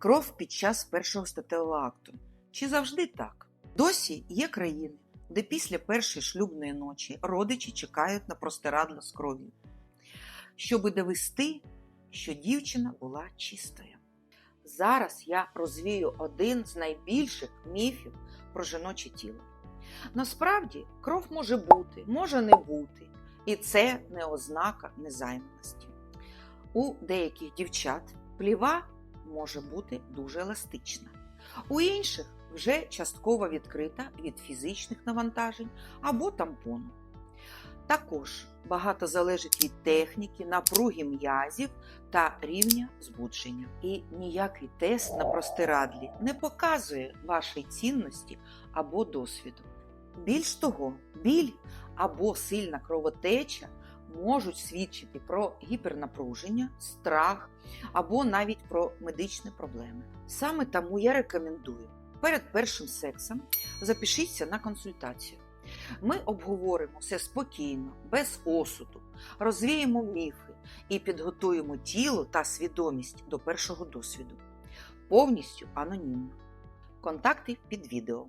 Кров під час першого статевого акту. Чи завжди так? Досі є країни, де після першої шлюбної ночі родичі чекають на простирадло з кров'ю, щоби довести, що дівчина була чистою. Зараз я розвію один з найбільших міфів про жіноче тіло. Насправді, кров може бути, може не бути, і це не ознака незайманості. У деяких дівчат пліва може бути дуже еластична, у інших вже частково відкрита від фізичних навантажень або тампону. Також багато залежить від техніки, напруги м'язів та рівня збудження. І ніякий тест на простирадлі не показує вашої цінності або досвіду. Більш того, біль або сильна кровотеча можуть свідчити про гіпернапруження, страх або навіть про медичні проблеми. Саме тому я рекомендую перед першим сексом запишіться на консультацію. Ми обговоримо все спокійно, без осуду, розвіємо міфи і підготуємо тіло та свідомість до першого досвіду. Повністю анонімно. Контакти під відео.